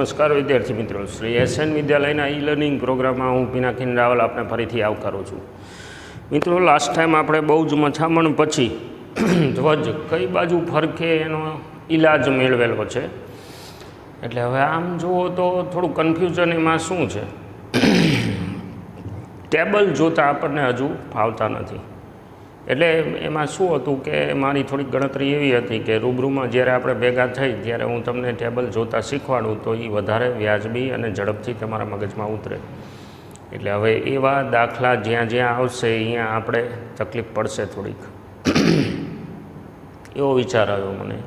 નમસ્કાર વિદ્યાર્થી મિત્રો. શ્રી એસએન વિદ્યાલયના ઈ લર્નિંગ પ્રોગ્રામમાં હું પિનાકીન રાવલ આપને ફરીથી આવકારું છું. મિત્રો લાસ્ટ ટાઈમ આપણે બહુ જ મથામણ પછી ધ્વજ કઈ બાજુ ફરકે એનો ઈલાજ મેળવેલો છે? એટલે હવે આમ જુઓ તો થોડું કન્ફ્યુઝન એમાં શું છે? ટેબલ જોતાં આપણને હજુ ફાવતા નથી. એટલે એમાં શું હતું કે મારી થોડીક ગણતરી એવી હતી કે રૂબરૂમાં જ્યારે આપણે ભેગા થઈ, ત્યારે હું તમને ટેબલ જોતાં શીખવાડું, તો એ વધારે વ્યાજબી અને ઝડપથી તમારા મગજમાં ઉતરે. એટલે હવે એવા દાખલા જ્યાં જ્યાં આવશે અહીંયા આપણે તકલીફ પડશે થોડીક. એવો વિચાર આવ્યો મને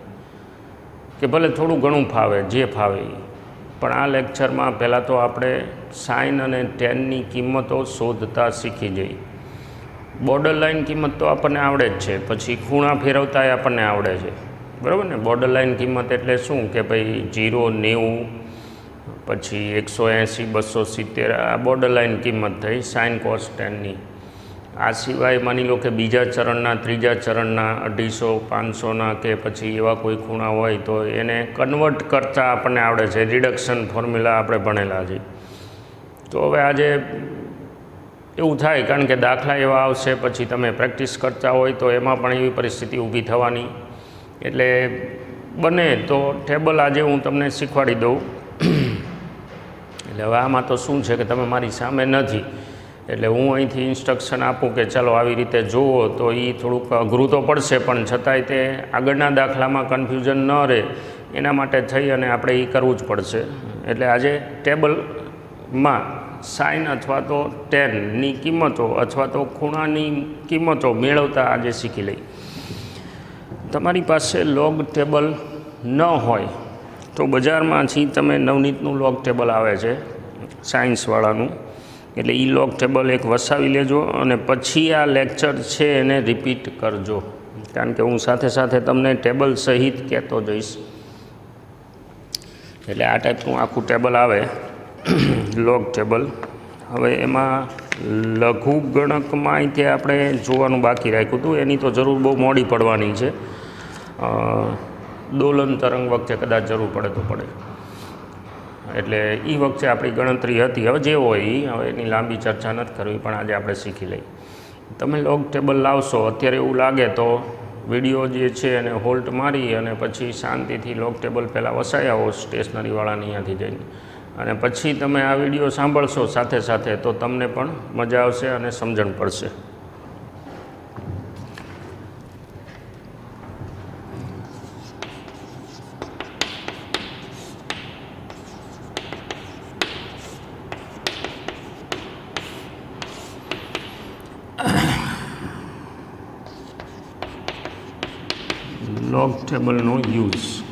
કે ભલે થોડું ઘણું ફાવે, જે ફાવે એ પણ આ લેક્ચરમાં પહેલાં તો આપણે સાઇન અને ટેનની કિંમતો શોધતા શીખી જઈ બોર્ડર લાઇન કિંમત તો આપણને આવડે જ છે. પછી ખૂણા ફેરવતા આપણને આવડે છે. બરાબર ને? બોર્ડર લાઇન કિંમત એટલે શું? કે ભાઈ જીરો, નેવું, પછી એકસો એંસી, બસો સિત્તેર, આ બોર્ડર લાઇન કિંમત થઈ સાઇન કોસ ટેનની આ સિવાય માની લો કે બીજા ચરણના, ત્રીજા ચરણના, અઢીસો, પાંચસોના કે પછી એવા કોઈ ખૂણા હોય તો એને કન્વર્ટ કરતાં આપણને આવડે છે. રિડક્શન ફોર્મ્યુલા આપણે ભણેલા છે તો હવે આજે એવું થાય કારણ કે દાખલા એવા આવશે, પછી તમે પ્રેક્ટિસ કરતા હોય તો એમાં પણ એવી પરિસ્થિતિ ઊભી થવાની. એટલે બને તો ટેબલ આજે હું તમને શીખવાડી દઉં. એટલે હવે આમાં તો શું છે કે તમે મારી સામે નથી. એટલે હું અહીંથી ઇન્સ્ટ્રક્શન આપું કે ચાલો આવી રીતે જુઓ તો એ થોડુંક અઘરું તો પડશે, પણ છતાંય તે આગળના દાખલામાં કન્ફ્યુઝન ન રહે. એના માટે થઈ અને આપણે એ કરવું જ પડશે. એટલે આજે ટેબલમાં સાઇન અથવા તો ટેનની કિંમતો અથવા તો ખૂણાની કિંમતો મેળવતા આજે શીખી લઈ તમારી પાસે લોગ ટેબલ ન હોય તો બજારમાંથી તમે નવનીતનું લોગ ટેબલ આવે છે સાયન્સવાળાનું એટલે એ લોગ ટેબલ એક વસાવી લેજો અને પછી આ લેક્ચર છે એને રિપીટ કરજો. કારણ કે હું સાથે સાથે તમને ટેબલ સહિત કહેતો જઈશ. એટલે આ ટાઈપનું આખું ટેબલ આવે. લોગ ટેબલ હવે એમાં લઘુ ગણકમાં તે આપણે જોવાનું બાકી રાખ્યું હતું. એની તો જરૂર બહુ મોડી પડવાની છે. દોલન તરંગ વખતે કદાચ જરૂર પડે તો પડે. એટલે એ વખતે આપણી ગણતરી હતી. હવે જે હોય એ હવે એની લાંબી ચર્ચા નથી કરવી, પણ આજે આપણે શીખી લઈ તમે લોગ ટેબલ લાવશો, અત્યારે એવું લાગે તો વીડિયો જે છે એને હોલ્ટ મારી અને પછી શાંતિથી લોગ ટેબલ પહેલાં વસાઈ આવો સ્ટેશનરીવાળાની અહીંયાથી જઈને. અને પછી તમે આ વીડિયો સાંભળશો સાથે સાથે તો તમને પણ મજા આવશે અને સમજણ પડશે. લોગ ટેબલનો યુઝ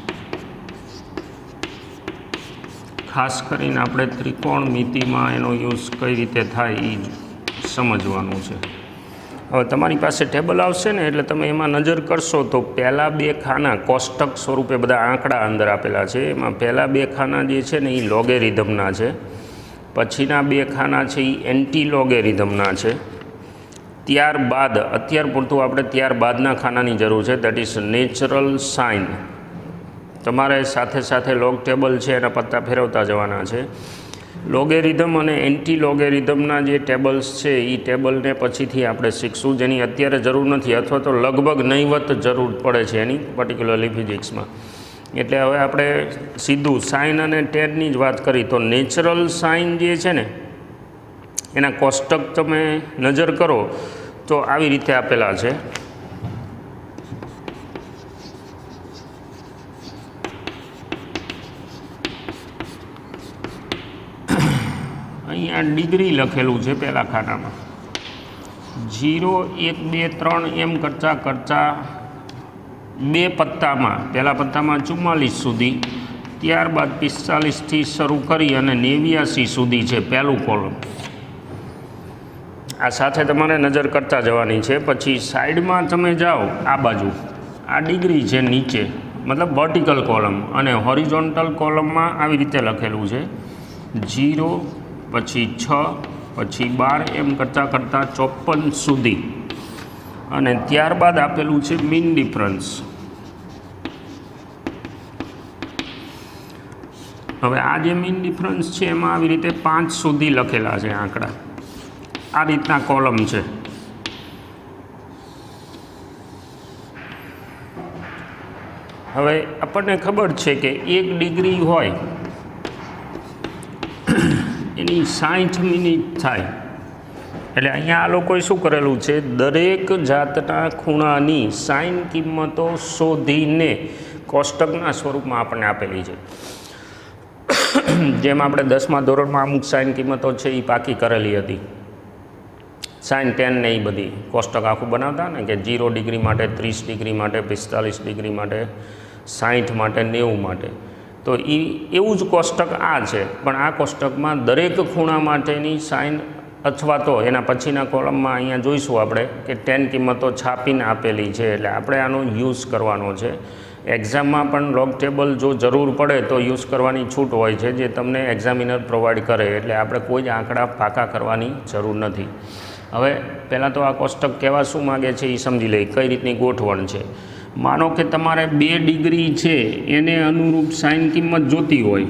ખાસ કરીને આપણે ત્રિકોણમિતિમાં એનો યુઝ કઈ રીતે થાય એ સમજવાનું છે. હવે તમારી પાસે ટેબલ આવશે ને એટલે તમે એમાં નજર કરશો તો પહેલાં બે ખાના કોષ્ટક સ્વરૂપે બધા આંકડા અંદર આપેલા છે. એમાં પહેલાં બે ખાના જે છે ને એ લોગેરિધમના છે. પછીના બે ખાના છે એ એન્ટી લોગેરિધમના છે. ત્યારબાદ, અત્યાર પૂરતું આપણે ત્યારબાદના ખાનાની જરૂર છે. દેટ ઇઝ નેચરલ સાઇન તમારે સાથે સાથે લોગ ટેબલ છે એના પત્તા ફેરવતા જવાના છે. લોગેરિધમ અને એન્ટી લોગેરિધમના જે ટેબલ્સ છે એ ટેબલને પછીથી આપણે શીખશું, જેની અત્યારે જરૂર નથી, અથવા તો લગભગ નહીવત જરૂર પડે છે એની પર્ટિક્યુલરલી ફિઝિક્સમાં એટલે હવે આપણે સીધું સાઇન અને ટેનની જ વાત કરી, તો નેચરલ સાઇન જે છે ને, એના કોષ્ટક તમે નજર કરો, તો આવી રીતે આપેલા છે અહીંયા ડિગ્રી લખેલું છે પહેલા ખાનામાં. જીરો એક, બે, ત્રણ એમ કરતાં કરતાં બે પત્તામાં પહેલા પત્તામાં ચુમ્માલીસ સુધી, ત્યારબાદ પિસ્તાલીસથી શરૂ કરી અને નેવ્યાસી સુધી છે પહેલું કોલમ. આ સાથે તમારે નજર કરતા જવાની છે. પછી સાઈડમાં તમે જાઓ, આ બાજુ. આ ડિગ્રી છે નીચે, મતલબ વર્ટિકલ કોલમ અને હોરિઝોન્ટલ કોલમમાં આવી રીતે લખેલું છે. જીરો પછી છ, પછી બાર, એમ કરતાં કરતાં ચોપન સુધી. અને ત્યારબાદ આપેલું છે મીન ડિફરન્સ. હવે આ જે મીન ડિફરન્સ છે, એમાં આવી રીતે પાંચ સુધી લખેલા છે આંકડા. આ રીતના કોલમ છે. હવે આપણને ખબર છે કે એક ડિગ્રી હોય એની સાઠ મિનિટ થાય. એટલે અહીંયા આ લોકોએ શું કરેલું છે? દરેક જાતના ખૂણાની સાઈન કિંમતો શોધીને કોષ્ટકના સ્વરૂપમાં આપણને આપેલી છે. જેમ આપણે દસમા ધોરણમાં અમુક સાઈન કિંમતો છે એ પાકી કરેલી હતી. સાઈન ટેન ને એ બધી કોષ્ટક આખું બનાવતા ને કે જીરો ડિગ્રી માટે, ત્રીસ ડિગ્રી માટે, પિસ્તાલીસ ડિગ્રી માટે સાઠ માટે, નેવું માટે. તો એ એવું જ કોષ્ટક આ છે. પણ આ કોષ્ટકમાં દરેક ખૂણા માટેની સાઇન અથવા તો એના પછીના કોલમમાં અહીંયા જોઈશું આપણે કે ટેન કિંમતો છાપીને આપેલી છે એટલે આપણે આનો યુઝ કરવાનો છે. એક્ઝામમાં પણ લોગ ટેબલ જો જરૂર પડે તો યુઝ કરવાની છૂટ હોય છે જે તમને એક્ઝામિનર પ્રોવાઈડ કરે એટલે આપણે કોઈ જ આંકડા પાકા કરવાની જરૂર નથી. હવે પહેલાં તો આ કોષ્ટક કહેવા શું માગે છે એ સમજી લઈએ. કઈ રીતની ગોઠવણ છે? માનો કે તમારે બે ડિગ્રી છે, એને અનુરૂપ સાઈન કિંમત જોતી હોય.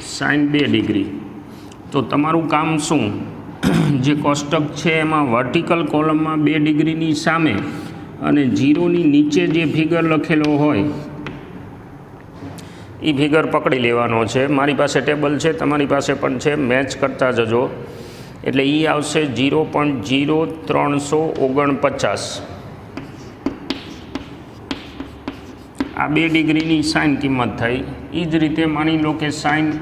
સાઇન બે ડિગ્રી. તો તમારું કામ શું? જે કોષ્ટક છે એમાં વર્ટિકલ કોલમમાં બે ડિગ્રીની સામે અને જીરોની નીચે જે ફિગર લખેલો હોય એ ફિગર પકડી લેવાનો છે. મારી પાસે ટેબલ છે, તમારી પાસે પણ છે, મેચ કરતા જજો. એટલે એ આવશે જીરો પોઈન્ટ જીરો ત્રણસો ઓગણપચાસ. આ બે ડિગ્રીની સાઇન કિંમત થઈ. એ જ રીતે માની લો કે સાઇન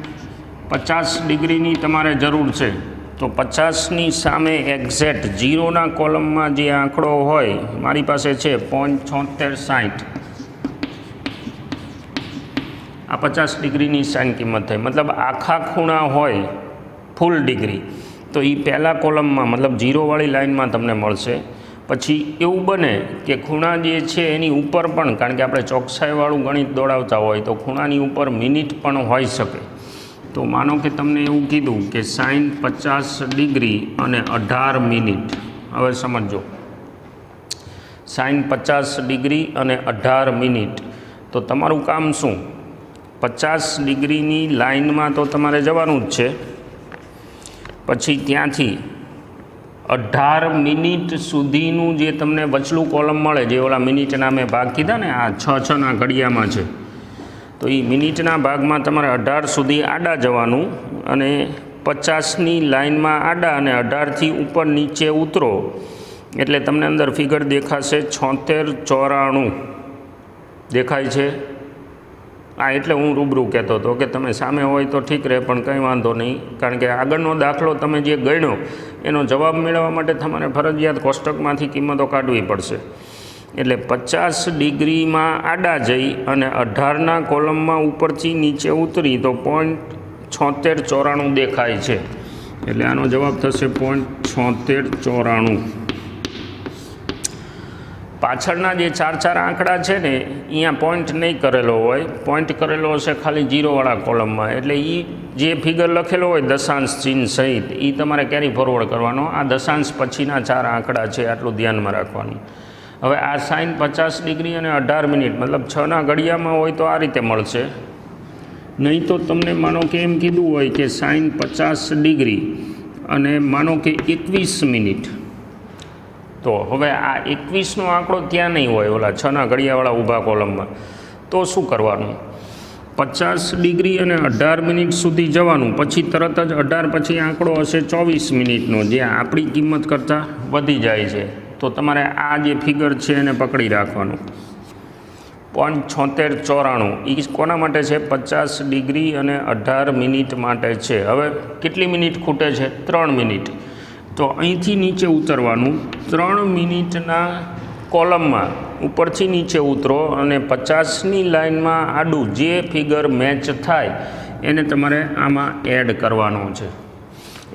પચાસ ડિગ્રીની તમારે જરૂર છે. તો પચાસની સામે એક્ઝેક્ટ જીરોના કોલમમાં જે આંકડો હોય, મારી પાસે છે પોઈન્ટ છોતેર સાઠ આ પચાસ ડિગ્રીની સાઇન કિંમત થઈ. મતલબ આખા ખૂણા હોય ફૂલ ડિગ્રી. તો એ પહેલાં કોલમમાં, મતલબ જીરોવાળી લાઇનમાં તમને મળશે. પછી એવું બને કે ખૂણા જે છે એની ઉપર પણ, કારણ કે આપણે ચોકસાઈવાળું ગણિત દોડાવતા હોય, તો ખૂણાની ઉપર મિનિટ પણ હોઈ શકે. તો માનો કે તમને એવું કીધું કે સાઈન પચાસ ડિગ્રી અને અઢાર મિનિટ. હવે સમજો સાઈન પચાસ ડિગ્રી અને અઢાર મિનિટ. તો તમારું કામ શું? પચાસ ડિગ્રીની લાઇનમાં તો તમારે જવાનું જ છે. પછી ત્યાંથી અઢાર મિનિટ સુધીનું જે તમને વચલું કોલમ મળે, જે ઓલા મિનિટના મેં ભાગ કીધા ને, આ છ છના ઘડિયામાં છે. તો એ મિનિટના ભાગમાં તમારે અઢાર સુધી આડા જવાનું અને પચાસની લાઇનમાં આડા અને અઢારથી ઉપર નીચે ઉતરો. એટલે તમને અંદર ફિગર દેખાશે છોતેર ચોરાણું. દેખાય છે? આ એટલે હું રૂબરૂ કહેતો હતો કે તમે સામે હોય તો ઠીક રહે, પણ કંઈ વાંધો નહીં. કારણ કે આગળનો દાખલો તમે જે ગણ્યો, એનો જવાબ મેળવવા માટે તમારે ફરજિયાત કોષ્ટકમાંથી કિંમતો કાઢવી પડશે. એટલે પચાસ ડિગ્રીમાં આડા જઈ અને અઢારના કોલમમાં ઉપરથી નીચે ઉતરી તો પોઈન્ટ છોતેર ચોરાણું દેખાય છે. એટલે આનો જવાબ થશે પોઈન્ટ છોતેર ચોરાણું. પાછળના જે ચાર ચાર આંકડા છે ને અહીંયા પોઈન્ટ નહીં કરેલો હોય. પોઈન્ટ કરેલો હશે ખાલી જીરોવાળા કોલમમાં એટલે એ જે ફિગર લખેલો હોય, દશાંશ ચિહ્ન સહિત એ તમારે કેરી ફોરવર્ડ કરવાનો? આ દશાંશ પછીના ચાર આંકડા છે, આટલું ધ્યાનમાં રાખવાનું. હવે આ સાઇન પચાસ ડિગ્રી અને અઢાર મિનિટ, મતલબ છના ઘડિયામાં હોય તો આ રીતે મળશે. નહીં તો તમને માનો કે એમ કીધું હોય કે સાઈન પચાસ ડિગ્રી અને માનો કે એકવીસ મિનિટ. તો હવે આ એકવીસનો આંકડો ત્યાં નહીં હોય, ઓલા છના ઘડિયાવાળા ઊભા કોલમમાં. તો શું કરવાનું? પચાસ ડિગ્રી અને અઢાર મિનિટ સુધી જવાનું, પછી તરત જ અઢાર પછી આંકડો હશે ચોવીસ મિનિટનો જે આપણી કિંમત કરતાં વધી જાય છે. તો તમારે આ જે ફિગર છે એને પકડી રાખવાનું. પોઈન્ટ છોતેર ચોરાણું. એ કોના માટે છે? પચાસ ડિગ્રી અને અઢાર મિનિટ માટે છે. હવે કેટલી મિનિટ ખૂટે છે? ત્રણ મિનિટ. તો અહીંથી નીચે ઉતરવાનું ત્રણ મિનિટના કોલમમાં ઉપરથી નીચે ઉતરો અને પચાસની લાઇનમાં આડું જે ફિગર મેચ થાય એને તમારે આમાં એડ કરવાનો છે.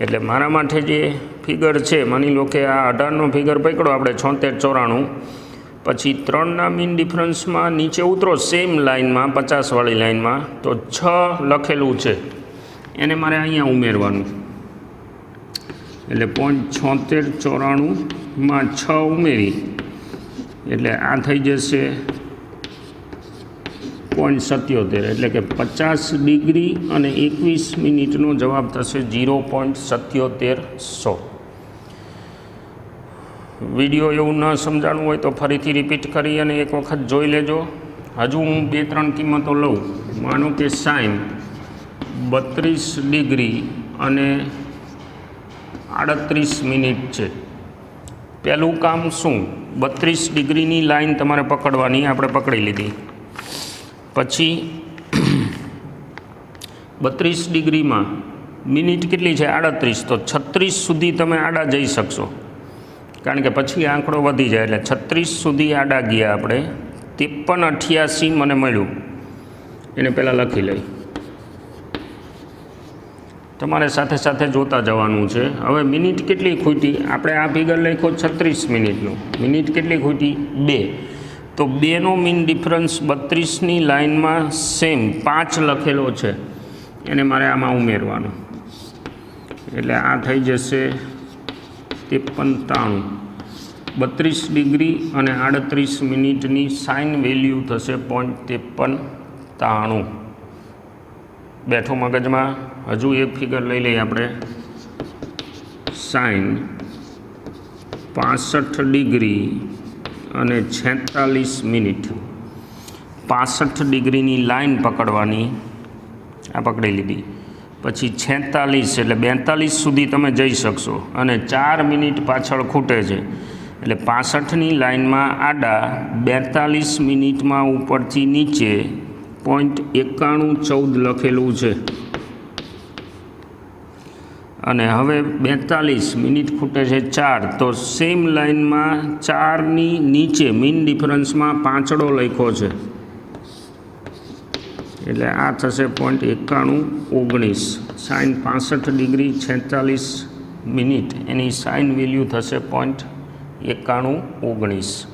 એટલે મારા માટે જે ફિગર છે, માની લો કે આ અઢારનો ફિગર પકડો, આપણે છોતેર ચોરાણું. પછી ત્રણના મીન ડિફરન્સમાં નીચે ઉતરો, સેમ લાઇનમાં, પચાસવાળી લાઇનમાં. તો છ લખેલું છે. એને મારે અહીંયા ઉમેરવાનું. એટલે પોઈન્ટ છોતેર ચોરાણુંમાં છ ઉમેરી. એટલે આ થઈ જશે પોઈન્ટ સત્યોતેર. એટલે કે પચાસ ડિગ્રી અને એકવીસ મિનિટનો જવાબ થશે જીરો પોઈન્ટ સત્યોતેર સો. વીડિયો એવું ન સમજાણું હોય તો ફરીથી રિપીટ કરી અને એક વખત જોઈ લેજો. હજુ હું બે, ત્રણ કિંમતો લઉં. માનો કે સાઈન, બત્રીસ ડિગ્રી અને આડત્રીસ મિનિટ છે. પહેલું કામ શું? બત્રીસ ડિગ્રીની લાઈન તમારે પકડવાની, આપણે પકડી લીધી. પછી બત્રીસ ડિગ્રીમાં મિનિટ કેટલી છે? આડત્રીસ. તો છત્રીસ સુધી તમે આડા જઈ શકશો. કારણ કે પછી આંકડો વધી જાય એટલે છત્રીસ સુધી આડા ગયા આપણે. ત્રેપન અઠ્યાસી મને મળ્યું. એને પહેલાં લખી લઈ. તમારે સાથે સાથે જોતા જવાનું છે. હવે મિનિટ કેટલી ખૂટી? આપણે આ ફિગર લખ્યો છત્રીસ મિનિટનું. મિનિટ કેટલી ખૂટી? બે. તો બેનો મીન ડિફરન્સ બત્રીસની લાઇનમાં સેમ પાંચ લખેલો છે. એને મારે આમાં ઉમેરવાનો. એટલે આ થઈ જશે ત્રેપન ત્રાણું બત્રીસ ડિગ્રી અને આડત્રીસ મિનિટની સાઇન વેલ્યુ થશે પોઈન્ટ ત્રેપન ત્રાણું બેઠો મગજમાં. હજુ એક ફિગર લઈ લઈએ આપણે. સાઈન પાસઠ ડિગ્રી અને છેતાલીસ મિનિટ. પાસઠ ડિગ્રીની લાઇન પકડવાની. આ પકડી લીધી. પછી છેતાલીસ એટલે બેતાલીસ સુધી તમે જઈ શકશો અને ચાર મિનિટ પાછળ ખૂટે છે. એટલે પાસઠની લાઇનમાં આડા બેતાલીસ મિનિટમાં ઉપરથી નીચે પોઈન્ટ એકાણું ચૌદ લખેલું છે. અને હવે બેતાલીસ મિનિટ ખૂટે છે ચાર. તો સેમ લાઇનમાં ચારની નીચે મીન ડિફરન્સમાં પાંચડો લખ્યો છે. એટલે આ થશે પોઈન્ટ એકાણું ઓગણીસ. સાઈન પાસઠ ડિગ્રી છેતાલીસ મિનિટ. એની સાઈન વેલ્યુ થશે પોઈન્ટ એકાણું ઓગણીસ.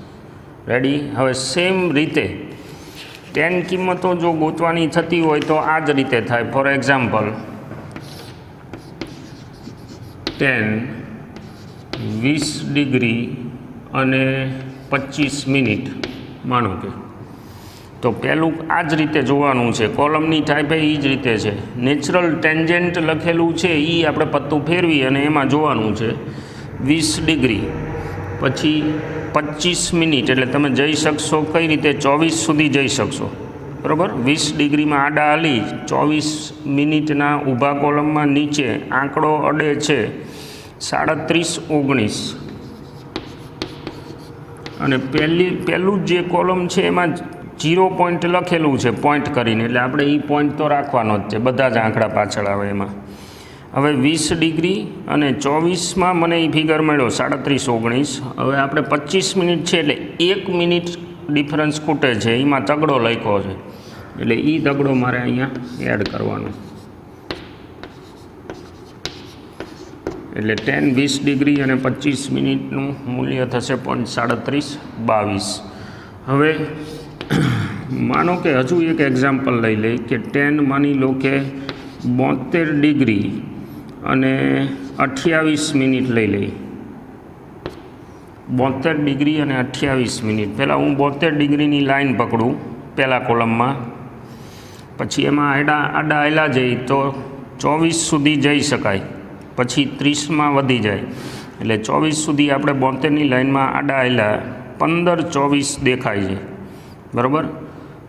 રેડી હવે સેમ રીતે ટેન કિંમતો જો ગોતવાની થતી હોય તો આ જ રીતે થાય. ફોર એક્ઝામ્પલ ટેન વીસ ડિગ્રી અને પચીસ મિનિટ. માનો કે. તો પહેલું આ જ રીતે જોવાનું છે. કોલમની ટાઈપ એ જ રીતે છે. નેચરલ ટેન્જન્ટ લખેલું છે એ આપણે પત્તું ફેરવી અને એમાં જોવાનું છે. વીસ ડિગ્રી. પછી પચીસ મિનિટ એટલે તમે જઈ શકશો કઈ રીતે? ચોવીસ સુધી જઈ શકશો. બરાબર? વીસ ડિગ્રીમાં આડા હાલી, ચોવીસ મિનિટના ઊભા કોલમમાં નીચે આંકડો અડે છે સાડત્રીસ ઓગણીસ. અને પહેલી, પહેલું જે કોલમ છે એમાં જીરો પોઈન્ટ લખેલું છે, પોઈન્ટ કરીને. એટલે આપણે એ પોઈન્ટ તો રાખવાનો જ છે. બધા જ આંકડા પાછળ આવે એમાં. હવે વીસ ડિગ્રી અને ચોવીસમાં મને એ ફિગર મળ્યો, સાડત્રીસ, ઓગણીસ. હવે આપણે પચીસ મિનિટ છે એટલે એક મિનિટ ડિફરન્સ ખૂટે છે, એમાં તગડો લખ્યો છે. એટલે એ તગડો મારે અહીંયા એડ કરવાનો. એટલે ટેન, વીસ ડિગ્રી અને પચીસ મિનિટનું મૂલ્ય થશે પોઈન્ટ સાડત્રીસ, બાવીસ. હવે માનો કે હજુ એક એક્ઝામ્પલ લઈ લઈ કે ટેન માની લો કે બોતેર ડિગ્રી અને અઠ્યાવીસ મિનિટ લઈ લઈ. બોતેર ડિગ્રી અને અઠ્યાવીસ મિનિટ. પહેલાં હું બોતેર ડિગ્રીની લાઇન પકડું, પહેલાં કોલમમાં. પછી એમાં આડા આડા આયલા જઈ તો ચોવીસ સુધી જઈ શકાય. પછી ત્રીસમાં વધી જાય. એટલે ચોવીસ સુધી આપણે બોતેરની લાઇનમાં આડા આયલા, પંદર ચોવીસ દેખાય છે. બરાબર?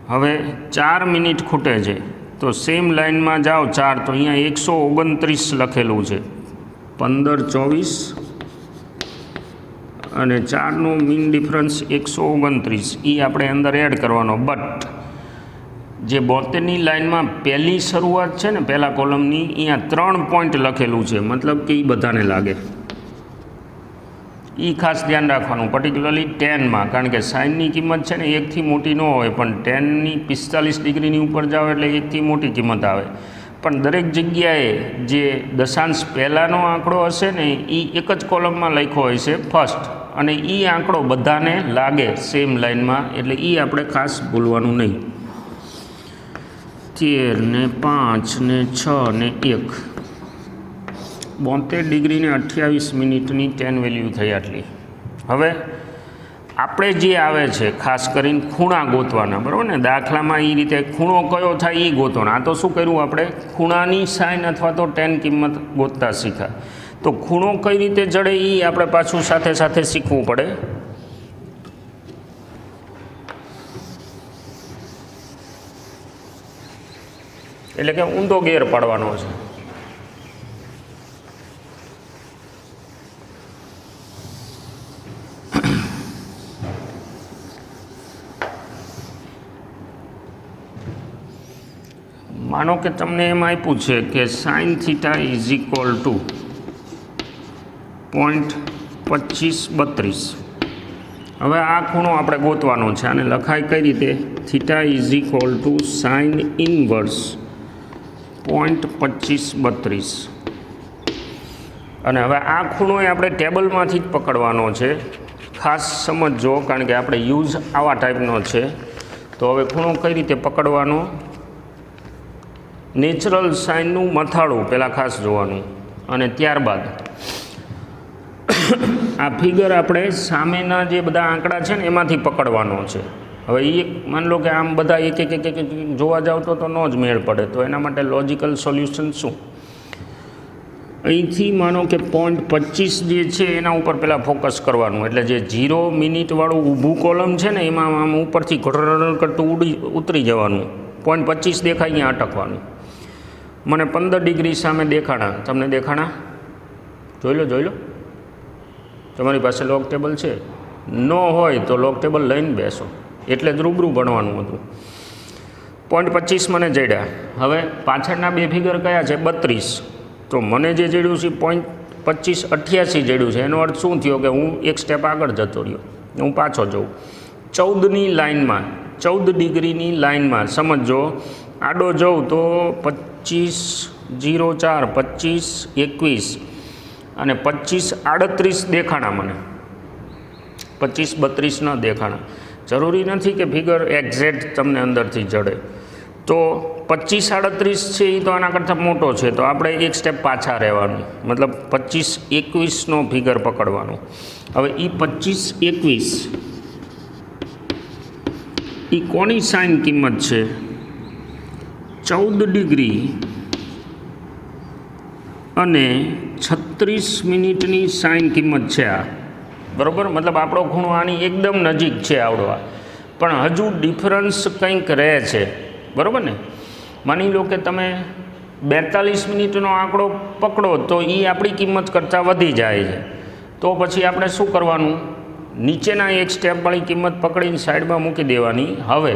હવે ચાર મિનિટ ખૂટે છે. તો સેમ લાઇનમાં જાઓ ચાર, તો અહીંયા એકસો ઓગણત્રીસ લખેલું છે. પંદર, ચોવીસ. અને ચારનું મીન ડિફરન્સ એકસો ઓગણત્રીસ. એ આપણે અંદર એડ કરવાનો. બટ જે બોતેરની લાઇનમાં પહેલી શરૂઆત છે ને, પહેલા કોલમની અહીંયા ત્રણ પોઈન્ટ લખેલું છે. મતલબ કે એ બધાને લાગે. એ ખાસ ધ્યાન રાખવાનું પર્ટિક્યુલરલી ટેનમાં કારણ કે સાઇનની કિંમત છે ને એકથી મોટી ન હોય, પણ ટેનની પિસ્તાલીસ ડિગ્રીની ઉપર જાઓ એટલે એકથી મોટી કિંમત આવે. પણ દરેક જગ્યાએ જે દશાંશ પહેલાંનો આંકડો હશે ને એ એક જ કોલમમાં લખ્યો હોય છે ફર્સ્ટ અને એ આંકડો બધાને લાગે સેમ લાઇનમાં એટલે એ આપણે ખાસ ભૂલવાનું નહીં. તેર ને પાંચ ને છ ને એક. બોતેર ડિગ્રીને અઠ્યાવીસ મિનિટની ટેન વેલ્યુ થઈ આટલી. હવે આપણે જે આવે છે, ખાસ કરીને ખૂણા ગોતવાના, બરાબર ને? દાખલામાં એ રીતે ખૂણો કયો થાય એ ગોતવાનો. આ તો શું કર્યું આપણે? ખૂણાની સાઇન અથવા તો ટેન કિંમત ગોતતા શીખ્યા તો ખૂણો કઈ રીતે જડે એ આપણે પાછું સાથે સાથે શીખવું પડે? એટલે કે ઊંધો ગેર પાડવાનો છે. માનો કે તમને એમ આપ્યું છે કે sine theta is equal to point પચીસ બત્રીસ. હવે આ ખૂણો આપણે ગોતવાનો છે અને લખાય કઈ રીતે? Theta is equal to sine inverse point પચીસ બત્રીસ. અને હવે આ ખૂણો આપણે ટેબલમાંથી જ પકડવાનો છે. ખાસ સમજજો, કારણ કે આપણે યુઝ આવા ટાઈપનો છે. તો હવે ખૂણો કઈ રીતે પકડવાનો? નેચરલ સાઇનનું મથાળું, પહેલાં ખાસ જોવાનું. અને ત્યારબાદ આ ફિગર આપણે સામેના જે બધા આંકડા છે ને, એમાંથી પકડવાનો છે. હવે એ માન લો કે આમ બધા એક એક એક એક જોવા જાવ તો તો ન જ મેળ પડે. તો એના માટે લોજિકલ સોલ્યુશન શું? અહીંથી માનો કે પોઈન્ટ પચીસ જે છે, એના ઉપર પહેલાં ફોકસ કરવાનું. એટલે જે જીરો મિનિટવાળું ઊભું કોલમ છે ને, એમાં આમ ઉપરથી ઘટર કરતું ઉડી, ઉતરી જવાનું. પોઈન્ટ પચીસ દેખાય, અહીંયા અટકવાનું. મને પંદર ડિગ્રી સામે દેખાણા. તમને દેખાણા? જોઈ લો જોઈ લો. તમારી પાસે લોક ટેબલ છે. ન હોય તો લોક ટેબલ લઈને બેસો. એટલે જ રૂબરૂ ભણવાનું હતું. પોઈન્ટ પચીસ મને જડ્યા. હવે પાછળના બે ફિગર કયા છે? બત્રીસ. તો મને જે જડ્યું છે પોઈન્ટ પચીસ અઠ્યાસી જડ્યું છે. એનો અર્થ શું થયો કે હું એક સ્ટેપ આગળ જતો રહ્યો હું પાછો જઉં. ચૌદની લાઇનમાં ચૌદ ડિગ્રીની લાઇનમાં સમજો આડો જઉં તો પચીસ જીરો ચાર, પચીસ, એકવીસ અને પચીસ આડત્રીસ દેખાણા મને. પચીસ બત્રીસ ન દેખાણા. જરૂરી નથી કે ફિગર એક્ઝેક્ટ તમને અંદરથી જડે. તો પચીસ આડત્રીસ છે એ તો આના કરતાં મોટો છે, તો આપણે એક સ્ટેપ પાછા રહેવાનું. મતલબ પચીસ એકવીસનો ફિગર પકડવાનો. હવે એ પચીસ એકવીસ એ કોની સાઇન કિંમત છે? ચૌદ ડિગ્રી અને છત્રીસ મિનિટની સાઈન કિંમત છે આ. બરાબર? મતલબ આપણો ખૂણો આની એકદમ નજીક છે આવડવા. પણ હજુ ડિફરન્સ કંઈક રહે છે. બરાબર ને? માની લો કે તમે બેતાલીસ મિનિટનો આંકડો પકડો તો એ આપણી કિંમત કરતાં વધી જાય છે. તો પછી આપણે શું કરવાનું? નીચેના એક સ્ટેપવાળી કિંમત પકડીને સાઈડમાં મૂકી દેવાની. હવે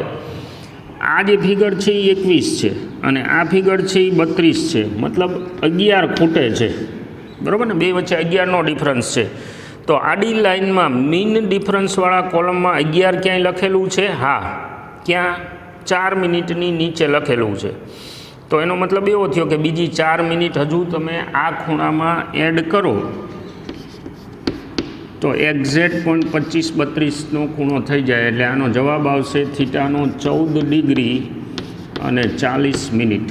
આ જે ફિગર છે એ એકવીસ છે અને આ ફિગર છે એ બત્રીસ છે. મતલબ અગિયાર ખૂટે છે. બરાબર ને? બે વચ્ચે અગિયારનો ડિફરન્સ છે. તો આડી લાઇનમાં મીન ડિફરન્સવાળા કોલમમાં અગિયાર ક્યાંય લખેલું છે? હા. ક્યાં? ચાર મિનિટની નીચે લખેલું છે. તો એનો મતલબ એવો થયો કે બીજી ચાર મિનિટ હજુ તમે આ ખૂણામાં એડ કરો. તો એક્ઝેક્ટ પોઈન્ટ પચીસ બત્રીસનો ખૂણો થઈ જાય એટલે આનો જવાબ આવશે થીટાનો ચૌદ ડિગ્રી અને ચાલીસ મિનિટ.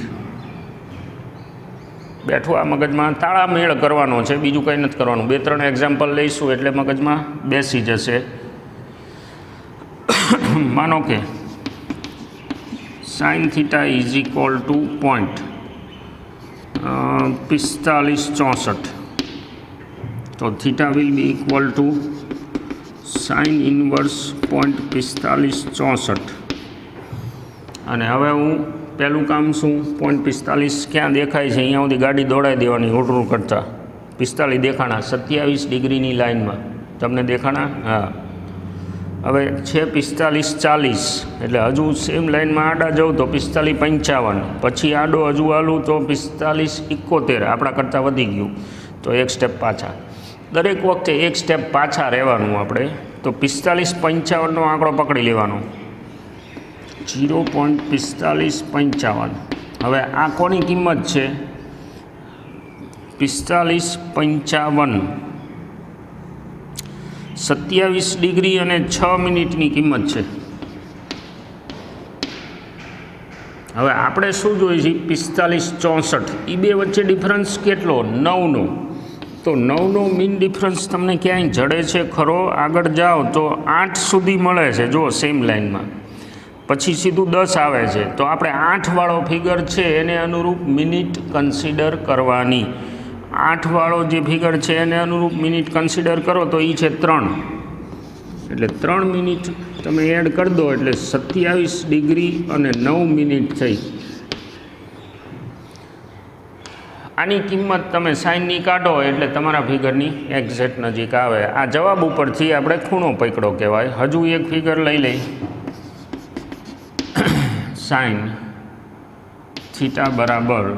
બેઠું આ મગજમાં તાળામેળ કરવાનો છે, બીજું કંઈ નથી કરવાનું. બે ત્રણ એક્ઝામ્પલ લઈશું એટલે મગજમાં બેસી જશે. માનો કે sine theta is equal to point પિસ્તાલીસ ચોસઠ. તો theta will be equal to sine inverse point પિસ્તાલીસ ચોસઠ. અને હવે હું પહેલું કામ શું? પોઈન્ટ પિસ્તાલીસ ક્યાં દેખાય છે? અહીંયા સુધી ગાડી દોડાવી દેવાની હોટરું કરતાં. પિસ્તાલીસ દેખાણા, સત્યાવીસ ડિગ્રીની લાઇનમાં. તમને દેખાણા? હા. હવે છે પિસ્તાલીસ ચાલીસ. એટલે હજુ સેમ લાઇનમાં આડા જવું તો પિસ્તાલીસ પંચાવન. પછી આડો હજુ આલું તો પિસ્તાલીસ ઇકોતેર આપણા કરતાં વધી ગયું. તો એક સ્ટેપ પાછા. દરેક વખતે એક સ્ટેપ પાછા રહેવાનું આપણે. તો પિસ્તાલીસ પંચાવનનો આંકડો પકડી લેવાનો. જીરો પોઈન્ટ પિસ્તાલીસ પંચાવન. હવે આ કોની કિંમત છે? પિસ્તાલીસ પંચાવન. સત્યાવીસ ડિગ્રી અને છ મિનિટની કિંમત છે. હવે આપણે શું જોઈએ છીએ પિસ્તાલીસ ચોસઠ. એ બે વચ્ચે ડિફરન્સ કેટલો? નવનો. તો નવનો મીન ડિફરન્સ તમને ક્યાંય જડે છે ખરો? આગળ જાઓ તો આઠ સુધી મળે છે. જો સેમ લાઇનમાં પછી સીધું દસ આવે છે. તો આપણે આઠવાળો ફિગર છે એને અનુરૂપ મિનિટ કન્સિડર કરવાની. આઠવાળો જે ફિગર છે એને અનુરૂપ મિનિટ કન્સિડર કરો તો એ છે ત્રણ. એટલે ત્રણ મિનિટ તમે એડ કરી દો એટલે સત્યાવીસ ડિગ્રી અને નવ મિનિટ થઈ. આની કિંમત તમે સાઈનની કાઢો એટલે તમારા ફિગરની એક્ઝેક્ટ નજીક આવે. આ જવાબ ઉપરથી આપણે ખૂણો પકડો કહેવાય. હજુ એક ફિગર લઈ લઈ. સાઇન થીટા બરાબર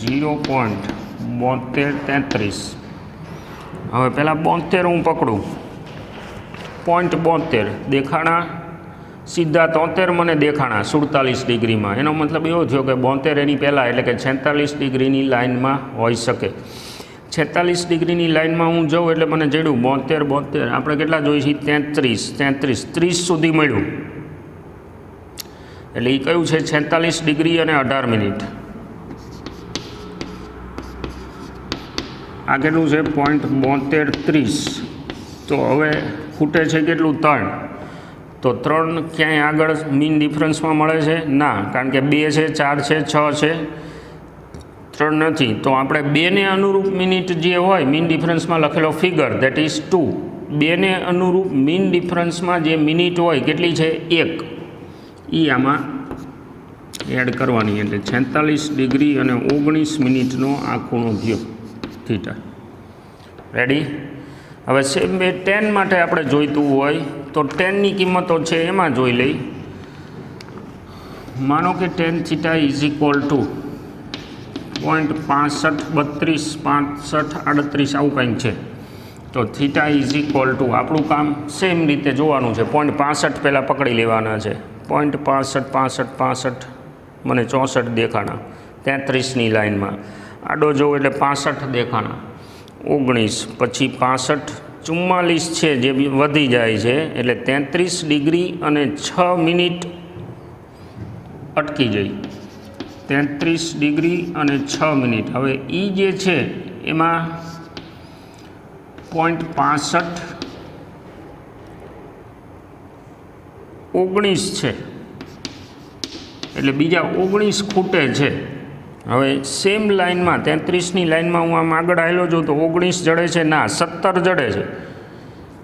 ઝીરો પોઈન્ટ બોતેર તેત્રીસ. હવે પહેલાં બોતેર હું પકડું. પોઈન્ટ બોતેર. દેખાણા સીધા તોતેર મને દેખાણા, સુડતાલીસ ડિગ્રીમાં. એનો મતલબ એવો થયો કે બોતેર એની પહેલાં એટલે કે છેતાલીસ ડિગ્રીની લાઇનમાં હોઈ શકે. છેતાલીસ ડિગ્રીની લાઇનમાં હું જાઉં એટલે મને જડ્યું, બોતેર બોતેર. આપણે કેટલા જોઈએ છીએ? તેત્રીસ તેત્રીસ. ત્રીસ સુધી મળ્યું. એટલે એ કયું છે? છેતાલીસ ડિગ્રી અને અઢાર મિનિટ. આ કેટલું છે? પોઈન્ટ બોતેર ત્રીસ. તો હવે ખૂટે છે કેટલું? ત્રણ. તો ત્રણ ક્યાંય આગળ મીન ડિફરન્સમાં મળે છે? ના, કારણ કે બે છે, ચાર છે, છ છે. ત્રણ નથી. તો આપણે બેને અનુરૂપ મિનિટ જે હોય, મીન ડિફરન્સમાં લખેલો ફિગર દેટ ઇઝ ટુ બેને અનુરૂપ મીન ડિફરન્સમાં જે મિનિટ હોય, કેટલી છે? એક. એ આમાં એડ કરવાની, એટલે છેતાલીસ ડિગ્રી અને ઓગણીસ મિનિટનો આ ખૂણો થયો થીટા રેડી હવે સેમ બે ટેન માટે આપણે જોઈતું હોય તો ટેનની કિંમતો છે, એમાં જોઈ લઈ. માનો કે tan theta is equal to point પાસઠ, બત્રીસ, પાસઠ, આડત્રીસ, આવું કંઈક છે. તો થીટા ઇઝ ઇક્વલ ટુ આપણું કામ સેમ રીતે જોવાનું છે. પોઈન્ટ પાસઠ પહેલાં પકડી લેવાના છે. પોઈન્ટ પાસઠ પાસઠ પાસઠ, મને ચોસઠ દેખાણા. તેત્રીસની લાઇનમાં આડો જોઉં એટલે પાસઠ દેખાણા. ઓગણીસ, પછી પાસઠ ચુમ્માલીસ છે જે વધી જાય છે, એટલે તેત્રીસ ડિગ્રી અને છ મિનિટ અટકી જઈ તેત્રીસ ડિગ્રી અને છ મિનિટ. હવે એ જે છે, એમાં પોઈન્ટ પાસઠ ઓગણીસ છે. એટલે બીજા ઓગણીસ ખૂટે છે. હવે સેમ લાઇનમાં તેત્રીસની લાઇનમાં હું આમ આગળ આવેલો જોઉં તો ઓગણીસ જડે છે, ના, સત્તર જડે છે.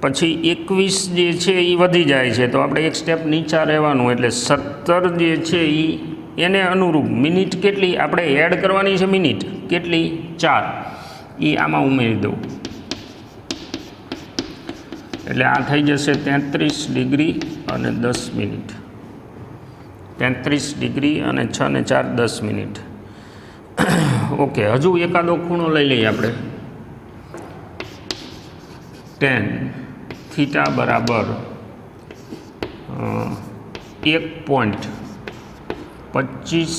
પછી એકવીસ જે છે એ વધી જાય છે, તો આપણે એક સ્ટેપ નીચા રહેવાનું, એટલે સત્તર જે છે એ એને અનુરૂપ મિનિટ કેટલી આપણે એડ કરવાની છે મિનિટ? કેટલી? ચાર. એ આમાં ઉમેરી દઉં. એટલે આ થઈ જશે તેત્રીસ ડિગ્રી અને દસ મિનિટ. તેત્રીસ ડિગ્રી અને છ ને ચાર દસ મિનિટ. ઓકે હજુ એકાદો ખૂણો લઈ લઈએ આપણે. ટેન થીટા બરાબર એક પોઈન્ટ પચીસ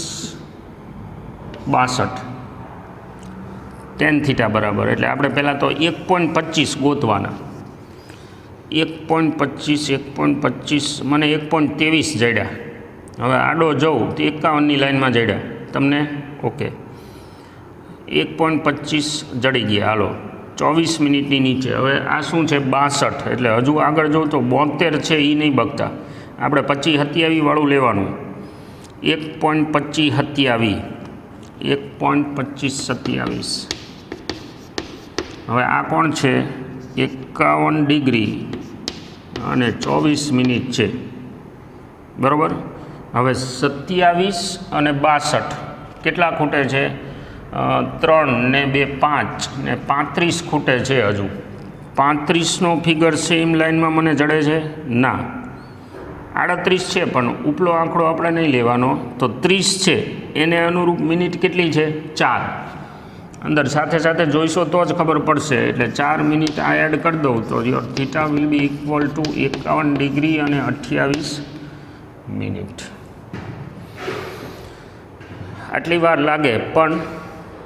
બાસઠ. ટેન થીટા બરાબર, એટલે આપણે પહેલાં તો એક પોઈન્ટ પચીસ ગોતવાના. એક પોઈન્ટ પચીસ, એક પોઈન્ટ પચીસ, મને એક પોઈન્ટ ત્રેવીસ જડ્યા. હવે આડો જવું તો એકાવનની લાઇનમાં જડ્યા. તમને? ઓકે એક પોઈન્ટ પચીસ જડી ગયા. હાલો, ચોવીસ મિનિટની નીચે. હવે આ શું છે? બાસઠ. એટલે હજુ આગળ જો તો બોતેર છે એ નહીં બગતા. આપણે પચીસ હત્યાવીવાળું લેવાનું. એક પોઈન્ટ પચીસ હત્યાવી. એક પોઈન્ટ પચીસ સત્યાવીસ. હવે આ કોણ છે? એકાવન ડિગ્રી. અને ચોવીસ મિનિટ છે. બરાબર? હવે સત્યાવીસ અને બાસઠ. કેટલા ખૂટે છે? ત્રણ ને બે પાંચ ને પાંત્રીસ ખૂટે છે હજુ. પાંત્રીસનો ફિગર સેમ લાઇનમાં મને જડે છે? ના. આડત્રીસ છે, પણ ઉપલો આંકડો આપણે નહીં લેવાનો. તો ત્રીસ છે. એને અનુરૂપ મિનિટ કેટલી છે? ચાર. અંદર સાથે સાથે જોઈશો તો જ ખબર પડશે. એટલે ચાર મિનિટ આ એડ કરી દઉં તો your theta will be equal to એકાવન ડિગ્રી અને અઠ્યાવીસ મિનિટ. આટલી વાર લાગે, પણ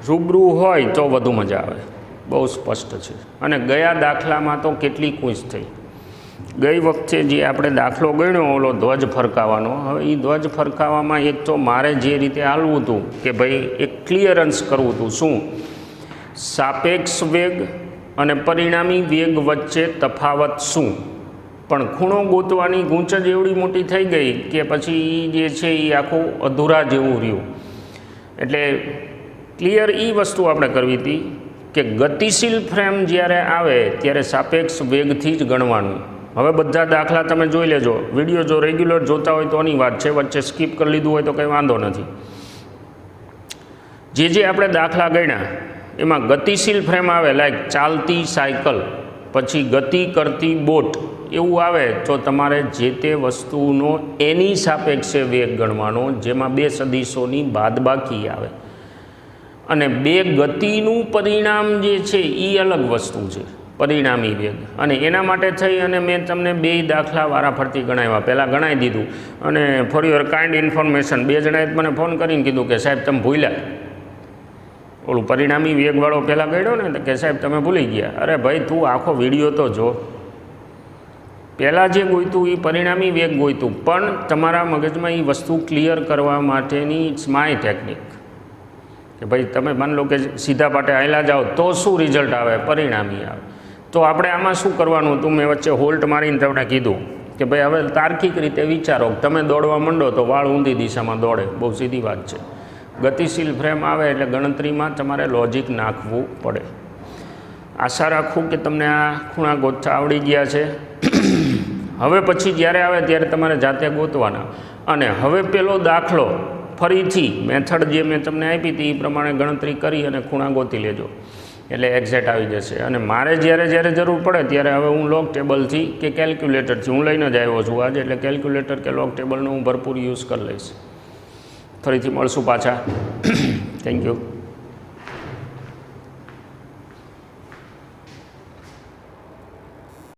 રૂબરૂ હોય તો વધુ મજા આવે. બહુ સ્પષ્ટ છે. અને ગયા દાખલામાં તો કેટલી ખુશ થઈ. ગઈ વખતે જે આપણે દાખલો ગણ્યો, ઓલો ધ્વજ ફરકાવવાનો હવે એ ધ્વજ ફરકાવવામાં એક તો મારે જે રીતે હાલવું હતું કે ભાઈ એક ક્લિયરન્સ કરવું હતું શું? સાપેક્ષ વેગ અને પરિણામી વેગ વચ્ચે તફાવત શું? પણ ખૂણો ગોતવાની ગૂંચ જ એવડી મોટી થઈ ગઈ કે પછી જે છે એ આખું અધૂરા જેવું રહ્યું. એટલે ક્લિયર એ વસ્તુ આપણે કરવી હતી કે ગતિશીલ ફ્રેમ જ્યારે આવે ત્યારે સાપેક્ષ વેગથી જ ગણવાનું. હવે બધા દાખલા તમે જોઈ લેજો. વીડિયો જો રેગ્યુલર જોતા હોય તો એની વાત છે. વચ્ચે સ્કીપ કરી લીધું હોય તો કંઈ વાંધો નથી. જે જે આપણે દાખલા ગણ્યા, એમાં ગતિશીલ ફ્રેમ આવે લાઈક ચાલતી સાયકલ પછી ગતિ કરતી બોટ, એવું આવે તો તમારે જે તે વસ્તુનો એની સાપેક્ષે વેગ ગણવાનો, જેમાં બે સદીશોની બાદબાકી આવે. અને બે ગતિનું પરિણામ જે છે એ અલગ વસ્તુ છે, પરિણામી વેગ. અને એના માટે થઈ અને મેં તમને બે દાખલા વારાફરતી ગણાવ્યા. પહેલાં ગણાવી દીધું અને ફોર યોર કાઇન્ડ ઇન્ફોર્મેશન બે જણાએ મને ફોન કરીને કીધું કે, સાહેબ, તમે ભૂલ્યા. ઓલું પરિણામી વેગવાળો પહેલાં ગયો ને કે, સાહેબ, તમે ભૂલી ગયા. અરે ભાઈ, તું આખો વીડિયો તો જો. પહેલાં જે ગોઈતું એ પરિણામી વેગ ગોઈતું પણ તમારા મગજમાં એ વસ્તુ ક્લિયર કરવા માટેની ઇટ્સ માય ટેકનિક કે ભાઈ તમે માની લો કે સીધા પાટે આયલા જાઓ, તો શું રિઝલ્ટ આવે? પરિણામી આવે. તો આપણે આમાં શું કરવાનું હતું? મેં વચ્ચે હોલ્ટ મારીને તમને કીધું કે ભાઈ હવે તાર્કિક રીતે વિચારો તમે દોડવા માંડો તો વાળ ઊંધી દિશામાં દોડે. બહુ સીધી વાત છે. ગતિશીલ ફ્રેમ આવે એટલે ગણતરીમાં તમારે લોજિક નાખવું પડે. આશા રાખું કે તમને આ ખૂણા ગોથા આવડી ગયા છે. હવે પછી જ્યારે આવે ત્યારે તમારે જાતે ગોતવાના. અને હવે પેલો દાખલો ફરીથી મેથડ જે મેં તમને આપી હતી એ પ્રમાણે ગણતરી કરી અને ખૂણા ગોતી લેજો. એટલે એક્ઝેક્ટ આવી જશે. અને મારે જ્યારે જ્યારે જરૂર પડે ત્યારે હવે હું લોક ટેબલથી કે કેલ્ક્યુલેટરથી હું લઈને જ આવ્યો છું આજે, એટલે કેલ્ક્યુલેટર કે લોક ટેબલનો હું ભરપૂર યુઝ કરી લઈશ. ફરીથી મળશું પાછા. Thank you